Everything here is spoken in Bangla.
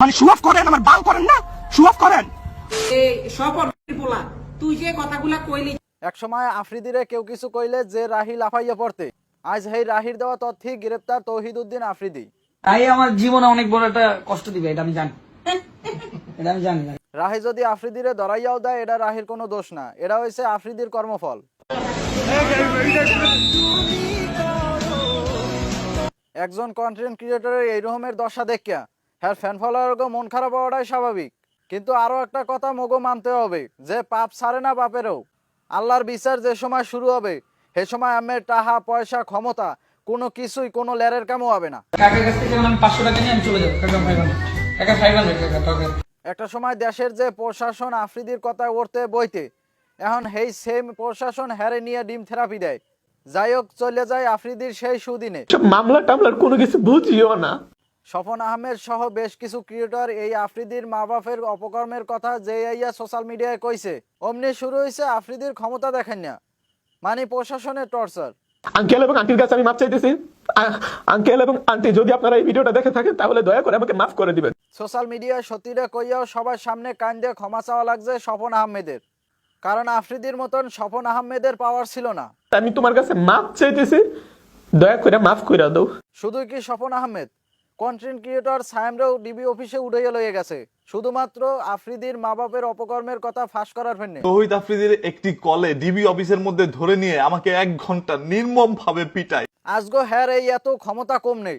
মানে শু অফ করেন আমার বাল করেন না? শু অফ করেন। এ সব তুই যে কথাগুলা কইলি একসময় আফ্রিদিরে কেউ কিছু কইলে যে রাহি লাফাইয়া পড়তে। আজ হেই রাহির দেওয়া তথ্যে গ্রেপ্তার তৌহিদ উদ্দিন আফ্রিদি। তাই আমার জীবনে অনেক বড় একটা কষ্ট দিবে এটা আমি জানি। এটা আমি জানি জানি। রাহি যদি আফ্রিদিরে ধরাইয়াও দেয় এটা রাহির কোনো দোষ না। এটা হয়েছে আফ্রিদির কর্মফল। একজন কন্টেন্ট ক্রিয়েটরের এই রকমের দশা দেখিয়া হ্যাঁ ফ্যান ফলোয়ারকে মন খারাপ হওয়াটাই স্বাভাবিক। কিন্তু আরও একটা কথা মগো মানতে হবে যে পাপ ছাড়ে না বাপেরও। আল্লাহর বিচার যে সময় শুরু হবে সে সময় আমের টাহা পয়সা ক্ষমতা কোনো কিছুই কোনো লেরের কামও হবে না। কাকার কাছ থেকে আমি পাঁচশো টাকা নিয়ে আমি চলে যাব। কাকা ফাইভ হান্ড্রেড কাকা ফাইভ হান্ড্রেড কাকা কাকা একটা সময় দেশের যে প্রশাসন আফ্রিদির কথা উঠতে বইতে এখন সেই সেম প্রশাসন হ্যারে নিয়ে ডিম থেরাপি দেয়। যাই হোক চলে যায় আফ্রিদির সেই সুদিনে। মামলা টামলার কোনো কিছু বুঝিও না। স্বপন আহমেদ সহ বেশ কিছু ক্রিয়েটর এই আফ্রিদির মা বাপের অপকর্মের কথা যে ইয়া সোশ্যাল মিডিয়ায় কইছে। অমনি শুরু হয়েছে আফ্রিদির ক্ষমতা দেখেন না। মানে প্রশাসনের টর্চার। আঙ্কেল এবং আন্টির কাছে আমি মাপ চাইতেছি। আঙ্কেল এবং আন্টি যদি আপনারা এই ভিডিওটা দেখে থাকেন তাহলে দয়া করে আমাকে মাফ করে দিবেন। সোশ্যাল মিডিয়ায় সত্যিটা কইয়াও সবার সামনে কান দিয়ে ক্ষমা চাওয়া লাগছে স্বপন আহমেদের। কারণ আফ্রিদির মতন স্বপন আহমেদের পাওয়ার ছিল না। আমি তোমার কাছে মাপ চাইতেছি। দয়া করে মাফ করে দাও। শুধু কি স্বপন আহমেদ? কন্টেন্ট ক্রিয়েটর সায়েমরাও ডিবি অফিসে উঠাইয়া লইয়া গেছে। শুধুমাত্র আফ্রিদির মা বাপের অপকর্মের কথা ফাঁস করার জন্য তহিদ আফ্রিদির একটি কলে ডিবি অফিসের মধ্যে ধরে নিয়ে আমাকে এক ঘণ্টা নির্মম ভাবে পিটায়। আজগো হ্যার এই এত ক্ষমতা কম নেই।